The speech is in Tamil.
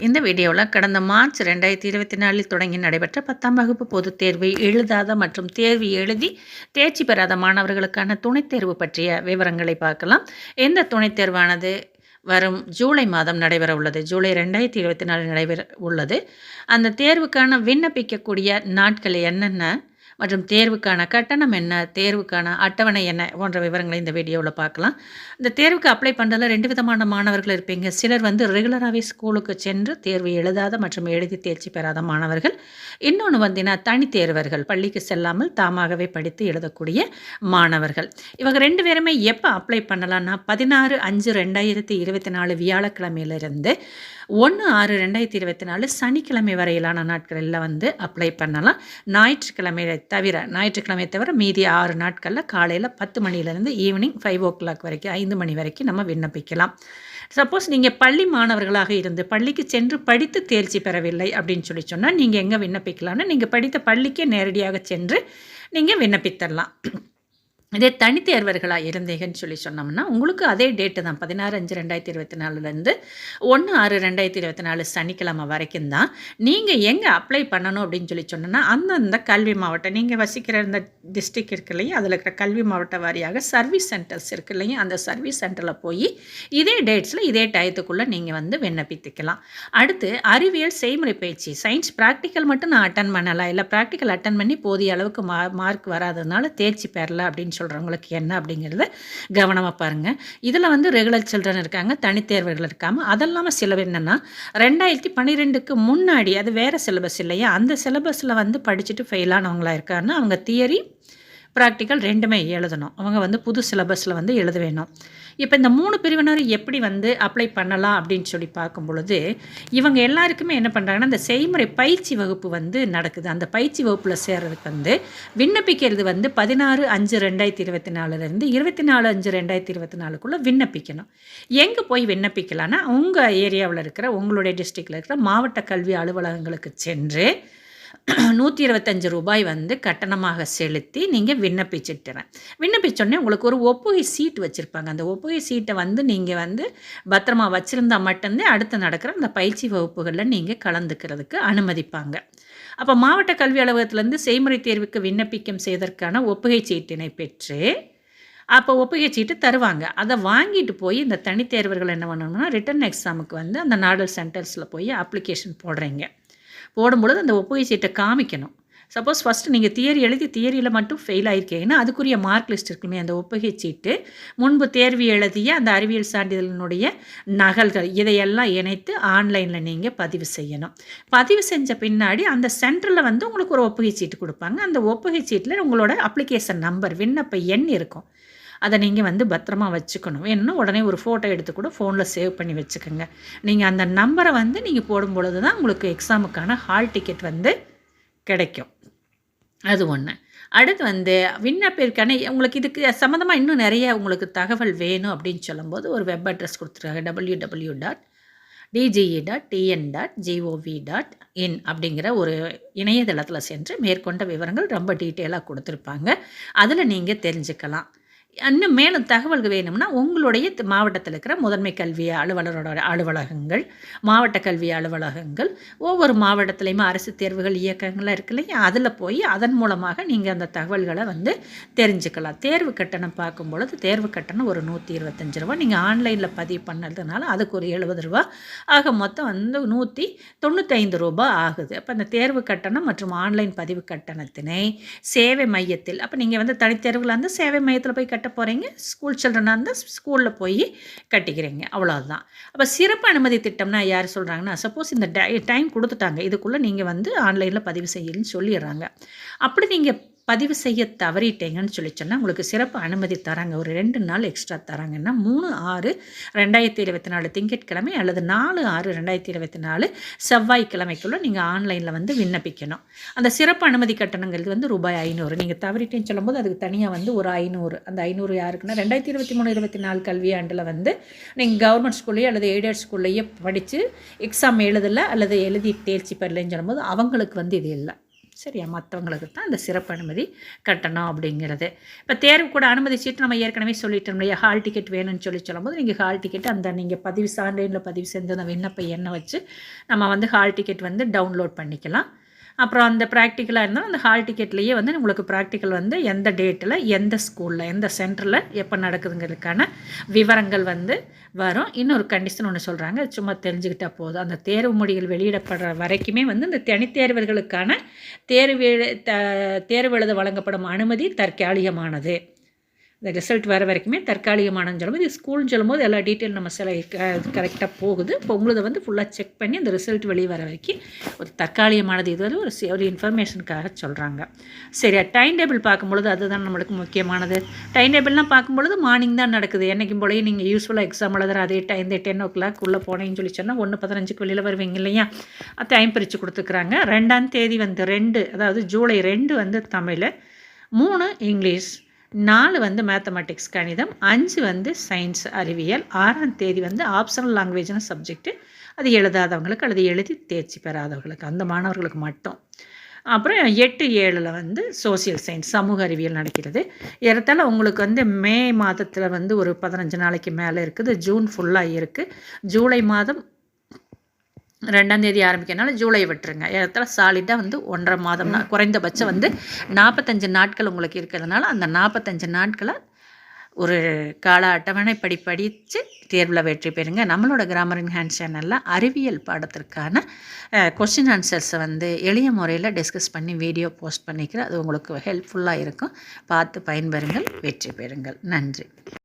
இந்த வீடியோவில் கடந்த மார்ச் ரெண்டாயிரத்தி இருபத்தி நாலில் தொடங்கி நடைபெற்ற பத்தாம் வகுப்பு பொதுத் தேர்வை எழுதாத மற்றும் தேர்வு எழுதி தேர்ச்சி பெறாத மாணவர்களுக்கான துணைத் தேர்வு பற்றிய விவரங்களை பார்க்கலாம். இந்த துணைத் தேர்வானது? வரும் ஜூலை மாதம் நடைபெற உள்ளது. ஜூலை ரெண்டாயிரத்தி இருபத்தி நாலு நடைபெற உள்ளது. அந்த தேர்வுக்கான விண்ணப்பிக்கக்கூடிய நாட்கள் என்னென்ன? மற்றும் தேர்வுக்கான கட்டணம் என்ன தேர்வுக்கான அட்டவணை என்ன போன்ற விவரங்களை இந்த வீடியோவில் பார்க்கலாம். இந்த தேர்வுக்கு அப்ளை பண்ணுறதுல ரெண்டு விதமான மாணவர்கள் இருப்பீங்க. சிலர் வந்து ரெகுலராகவே ஸ்கூலுக்கு சென்று தேர்வு எழுதாத மற்றும் எழுதி தேர்ச்சி பெறாத மாணவர்கள். இன்னொன்று வந்தீங்கன்னா தனித்தேர்வர்கள் பள்ளிக்கு செல்லாமல் தாமாகவே படித்து எழுதக்கூடிய மாணவர்கள். இவங்க ரெண்டு பேருமே எப்போ அப்ளை பண்ணலான்னா பதினாறு அஞ்சு ரெண்டாயிரத்தி இருபத்தி நாலு வியாழக்கிழமையிலிருந்து ஒன்று ஆறு ரெண்டாயிரத்தி இருபத்தி நாலு சனிக்கிழமை வரையிலான நாட்களில் வந்து அப்ளை பண்ணலாம். ஞாயிற்றுக்கிழமை தவிர ஞாயிற்றுக்கிழமை தவிர மீதி ஆறு நாட்களில் காலையில் பத்து மணிலேருந்து ஈவினிங் ஃபைவ் ஓ கிளாக் வரைக்கும் ஐந்து மணி வரைக்கும் நம்ம விண்ணப்பிக்கலாம். சப்போஸ் நீங்கள் பள்ளி மாணவர்களாக இருந்து பள்ளிக்கு சென்று படித்து தேர்ச்சி பெறவில்லை அப்படின்னு சொல்லி சொன்னால் நீங்கள் எங்கே விண்ணப்பிக்கலாம்னு நீங்கள் படித்த பள்ளிக்கே நேரடியாக சென்று நீங்கள் விண்ணப்பித்தரலாம். இதே தனித்தேர்வர்களாக இருந்தீங்கன்னு சொல்லி சொன்னோம்னா உங்களுக்கு அதே டேட்டு தான். பதினாறு அஞ்சு ரெண்டாயிரத்தி இருபத்தி நாலுலேருந்து ஒன்று ஆறு ரெண்டாயிரத்தி இருபத்தி நாலு சனிக்கிழமை வரைக்கும் தான். நீங்கள் எங்கே அப்ளை பண்ணணும் அப்படின்னு சொல்லி சொன்னோன்னா அந்தந்த கல்வி மாவட்டம் நீங்கள் வசிக்கிற இந்த டிஸ்ட்ரிக் இருக்கு இல்லையா? அதில் இருக்கிற கல்வி மாவட்ட வாரியாக சர்வீஸ் சென்டர்ஸ் இருக்கு இல்லையா? அந்த சர்வீஸ் சென்டரில் போய் இதே டேட்ஸில் இதே டயத்துக்குள்ளே நீங்கள் வந்து விண்ணப்பித்துக்கலாம். அடுத்து அறிவியல் செய்முறை பயிற்சி. சயின்ஸ் ப்ராக்டிக்கல் மட்டும் நான் அட்டன் பண்ணலாம் இல்லை ப்ராக்டிக்கல் அட்டன் பண்ணி போதிய அளவுக்கு மா மார்க் வராததுனால தேர்ச்சி பெறலாம் அப்படின்னு சொல்கிறவங்களுக்கு என்ன அப்படிங்கிறத கவனமாக பாருங்கள் இதில் வந்து ரெகுலர் சில்ட்ரன் இருக்காங்க தனித்தேர்வர்கள் இருக்காமல் அதெல்லாமல் சில என்னென்னா ரெண்டாயிரத்தி பன்னிரெண்டுக்கு முன்னாடி அது வேறு சிலபஸ் இல்லையா? அந்த சிலபஸில் வந்து படிச்சுட்டு ஃபெயிலானவங்களா இருக்காருன்னா அவங்க தியரி ப்ராக்டிக்கல் ரெண்டுமே எழுதணும். அவங்க வந்து புது சிலபஸில் வந்து எழுத வேணும். இப்போ இந்த மூணு பிரிவினர் எப்படி வந்து அப்ளை பண்ணலாம் அப்படின்னு சொல்லி பார்க்கும் பொழுது இவங்க எல்லாருக்குமே என்ன பண்ணுறாங்கன்னா இந்த செய்முறை பயிற்சி வகுப்பு வந்து நடக்குது. அந்த பயிற்சி வகுப்பில் சேர்றதுக்கு வந்து விண்ணப்பிக்கிறது வந்து பதினாறு அஞ்சு ரெண்டாயிரத்தி இருபத்தி நாலுலேருந்து இருபத்தி நாலு அஞ்சு ரெண்டாயிரத்தி இருபத்தி நாலுக்குள்ளே விண்ணப்பிக்கணும். எங்கே போய் விண்ணப்பிக்கலான்னா உங்கள் ஏரியாவில் இருக்கிற உங்களுடைய டிஸ்ட்ரிக்டில் இருக்கிற மாவட்ட கல்வி அலுவலகங்களுக்கு சென்று நூற்றி இருபத்தஞ்சு ரூபாய் வந்து கட்டணமாக செலுத்தி நீங்கள் விண்ணப்பிச்சுட்டுறேன் விண்ணப்பிச்சோடனே உங்களுக்கு ஒரு ஒப்புகை சீட் வச்சுருப்பாங்க. அந்த ஒப்புகை சீட்டை வந்து நீங்கள் வந்து பத்திரமா வச்சுருந்தா மட்டும்தான் அடுத்து நடக்கிற அந்த பயிற்சி வகுப்புகளில் நீங்கள் கலந்துக்கிறதுக்கு அனுமதிப்பாங்க. அப்போ மாவட்ட கல்வி அலுவலகத்திலேருந்து செய்முறை தேர்வுக்கு விண்ணப்பிக்கம் செய்வதற்கான ஒப்புகை சீட்டினை பெற்று அப்போ ஒப்புகை சீட்டு தருவாங்க. அதை வாங்கிட்டு போய் இந்த தனித்தேர்வர்கள் என்ன பண்ணணும்னா ரிட்டன் எக்ஸாமுக்கு வந்து அந்த நாடல் சென்டர்ஸில் போய் அப்ளிகேஷன் போடுறீங்க. போடும்பொழுது அந்த ஒப்புகை சீட்டை காமிக்கணும். சப்போஸ் ஃபஸ்ட்டு நீங்கள் தியரி எழுதி தியரியில் மட்டும் ஃபெயில் ஆயிருக்கீங்கன்னா அதுக்குரிய மார்க் லிஸ்ட் இருக்குமே அந்த ஒப்புகை சீட்டு முன்பு தேர்வு எழுதிய அந்த அறிவியல் சான்றிதழினுடைய நகல்கள் இதையெல்லாம் இணைத்து ஆன்லைனில் நீங்கள் பதிவு செய்யணும். பதிவு செஞ்ச பின்னாடி அந்த சென்டரில் வந்து உங்களுக்கு ஒரு ஒப்புகை சீட்டு கொடுப்பாங்க. அந்த ஒப்புகை சீட்டில் உங்களோட அப்ளிகேஷன் நம்பர் விண்ணப்ப எண் இருக்கும். அதை நீங்கள் வந்து பத்திரமா வச்சுக்கணும். வேணும்னா உடனே ஒரு ஃபோட்டோ எடுத்து கூட ஃபோனில் சேவ் பண்ணி வச்சுக்கோங்க. நீங்கள் அந்த நம்பரை வந்து நீங்கள் போடும் பொழுது தான் உங்களுக்கு எக்ஸாமுக்கான ஹால் டிக்கெட் வந்து கிடைக்கும். அது ஒன்று அடுத்து வந்து விண்ணப்பிற்கான உங்களுக்கு இதுக்கு சம்மந்தமாக இன்னும் நிறைய உங்களுக்கு தகவல் வேணும் அப்படின்னு சொல்லும்போது ஒரு வெப் அட்ரஸ் கொடுத்துருக்காங்க. W W dot DGE dot TN dot GOV dot in அப்படிங்கிற ஒரு இணையதளத்தில் சென்று மேற்கொண்ட விவரங்கள் ரொம்ப டீட்டெயிலாக கொடுத்துருப்பாங்க. அதில் நீங்கள் தெரிஞ்சுக்கலாம். இன்னும் மேலும் தகவல்கள் வேணும்னா உங்களுடைய மாவட்டத்தில் இருக்கிற முதன்மை கல்வி அலுவலரோட அலுவலகங்கள் மாவட்ட கல்வி அலுவலகங்கள் ஒவ்வொரு மாவட்டத்துலேயுமே அரசு தேர்வுகள் இயக்கங்கள்லாம் இருக்கு இல்லையா? அதில் போய் அதன் மூலமாக நீங்கள் அந்த தகவல்களை வந்து தெரிஞ்சுக்கலாம். தேர்வு கட்டணம் பார்க்கும் பொழுது தேர்வு கட்டணம் ஒரு நூற்றி இருபத்தஞ்சி ரூபா. நீங்கள் ஆன்லைனில் பதிவு பண்ணதுனால அதுக்கு ஒரு எழுபது ரூபா. ஆக மொத்தம் வந்து நூற்றி தொண்ணூத்தைந்து ரூபா ஆகுது. அப்போ அந்த தேர்வு கட்டணம் மற்றும் ஆன்லைன் பதிவு கட்டணத்தினை சேவை மையத்தில் அப்போ நீங்கள் வந்து தனித்தேர்வுகள் வந்து சேவை மையத்தில் போய் கட்ட கட்ட போகிறீங்க ஸ்கூல் சில்ட்ரனாக இருந்தால் ஸ்கூலில் போய் கட்டிக்கிறீங்க. அவ்வளோதான் அப்போ சிறப்பு அனுமதி திட்டம்னா யார் சொல்கிறாங்கன்னா சப்போஸ் இந்த டைம் கொடுத்துட்டாங்க இதுக்குள்ளே நீங்கள் வந்து ஆன்லைனில் பதிவு செய்யலன்னு சொல்லிடுறாங்க. அப்படி நீங்கள் பதிவு செய்ய தவறிட்டேங்கன்னு சொல்லி சொன்னால் உங்களுக்கு சிறப்பு அனுமதி தராங்க. ஒரு ரெண்டு நாள் எக்ஸ்ட்ரா தராங்கன்னா மூணு ஆறு ரெண்டாயிரத்தி இருபத்தி நாலு திங்கட்கிழமை அல்லது நாலு ஆறு ரெண்டாயிரத்தி இருபத்தி நாலு செவ்வாய்க்கிழமைக்குள்ளே நீங்கள் ஆன்லைனில் வந்து விண்ணப்பிக்கணும். அந்த சிறப்பு அனுமதி கட்டணங்கிறது வந்து ரூபாய் ஐநூறு. நீங்கள் தவறிட்டேன்னு சொல்லும்போது அதுக்கு தனியாக வந்து ஒரு ஐநூறு. அந்த ஐநூறு யாருக்குன்னா ரெண்டாயிரத்தி இருபத்தி மூணு இருபத்தி நாலு கல்வியாண்டில் வந்து நீங்கள் கவர்மெண்ட் ஸ்கூல்லையோ அல்லது எய்டட் ஸ்கூல்லையோ படித்து எக்ஸாம் எழுதலை அல்லது எழுதி தேர்ச்சி பெறலைன்னு சொல்லும்போது அவங்களுக்கு வந்து இது இல்லை. சரியா? மற்றவங்களுக்கு தான் இந்த சிறப்பு அனுமதி கட்டணம் அப்படிங்கிறது. இப்போ தேர்வு கூட அனுமதி சீட்டு நம்ம ஏற்கனவே சொல்லிட்டோம் இல்லையா? ஹால் டிக்கெட் வேணும்னு சொல்லி சொல்லும்போது நீங்கள் ஹால் டிக்கெட் அந்த நீங்கள் பதிவு ஆன்லைனில் பதிவு செஞ்ச அந்த விண்ணப்ப எண்ணை வச்சு நம்ம வந்து ஹால் டிக்கெட் வந்து டவுன்லோட் பண்ணிக்கலாம். அப்புறம் அந்த ப்ராக்டிக்கலாக இருந்தாலும் அந்த ஹால் டிக்கெட்லேயே வந்து உங்களுக்கு ப்ராக்டிக்கல் வந்து எந்த டேட்டில் எந்த ஸ்கூலில் எந்த சென்டரில் எப்போ நடக்குதுங்கிறதுக்கான விவரங்கள் வந்து வரும். இன்னொரு கண்டிஷன் ஒன்று சொல்கிறாங்க சும்மா தெரிஞ்சுக்கிட்டால் போதும். அந்த தேர்வு மொழிகள் வெளியிடப்படுற வரைக்குமே வந்து இந்த தனித்தேர்வர்களுக்கான தேர்வு எழு- த தேர்வு எழுத வழங்கப்படும் அனுமதி தற்காலிகமானது. இந்த ரிசல்ட் வர வரைக்குமே தற்காலிகமானன்னு சொல்லும்போது இது ஸ்கூல்னு சொல்லும்போது எல்லா டீட்டெயில் நம்ம சில கரெக்டாக போகுது. இப்போ உங்களது வந்து ஃபுல்லாக செக் பண்ணி அந்த ரிசல்ட் வெளியே வர வரைக்கும் ஒரு தற்காலிகமானது இது வந்து ஒரு ஒரு இன்ஃபர்மேஷனுக்காக சொல்கிறாங்க சரி டைம் டேபிள் பார்க்கும்பொழுது அதுதான் நம்மளுக்கு முக்கியமானது. டைம் டேபிள்லாம் பார்க்கும்பொழுது மார்னிங் தான் நடக்குது. என்றைக்கும் போலயே நீங்கள் யூஸ்ஃபுல்லாக எக்ஸாம் எழுதுற அதே டைம் இந்த டென் ஓ கிளாக் உள்ளே போனேன்னு சொல்லி சொன்னால் ஒன்று பதினஞ்சுக்கு வெளியில் வருவீங்க இல்லையா? டைம் பிரித்து கொடுத்துக்குறாங்க. ரெண்டாம் தேதி வந்து ரெண்டு அதாவது ஜூலை ரெண்டு வந்து தமிழ் மூணு இங்கிலீஷ் நாலு வந்து மேத்தமெட்டிக்ஸ் கணிதம் அஞ்சு வந்து சயின்ஸ் அறிவியல் ஆறாம் தேதி வந்து ஆப்ஷனல் லாங்குவேஜ்னு சப்ஜெக்ட்டு அது எழுதாதவங்களுக்கு அல்லது எழுதி தேர்ச்சி பெறாதவர்களுக்கு அந்த மாணவர்களுக்கு மட்டும். அப்புறம் எட்டு ஏழில் வந்து சோசியல் சயின்ஸ் சமூக அறிவியல் நடக்கிறது. ஏறத்தால உங்களுக்கு வந்து மே மாதத்தில் வந்து ஒரு பதினஞ்சு நாளைக்கு மேலே இருக்குது. ஜூன் ஃபுல்லாக இருக்குது ஜூலை மாதம் ரெண்டாம் தேதி ஆரம்பிக்கிறனால ஜூலை விட்டுருங்க. இடத்துல சாலிடாக வந்து ஒன்றரை மாதம்னா குறைந்தபட்சம் வந்து நாற்பத்தஞ்சு நாட்கள் உங்களுக்கு இருக்கிறதுனால அந்த நாற்பத்தஞ்சு நாட்களை ஒரு கால அட்டவணைப்படி படித்து தேர்வில் வெற்றி பெறுங்க. நம்மளோட கிராமர் இன் ஹேண்ட் சேனலில் அறிவியல் பாடத்திற்கான கொஸ்டின் ஆன்சர்ஸை வந்து எளிய முறையில் டிஸ்கஸ் பண்ணி வீடியோ போஸ்ட் பண்ணிக்கிறேன். அது உங்களுக்கு ஹெல்ப்ஃபுல்லாக இருக்கும். பார்த்து பயன்பெறுங்கள் வெற்றி பெறுங்கள். நன்றி.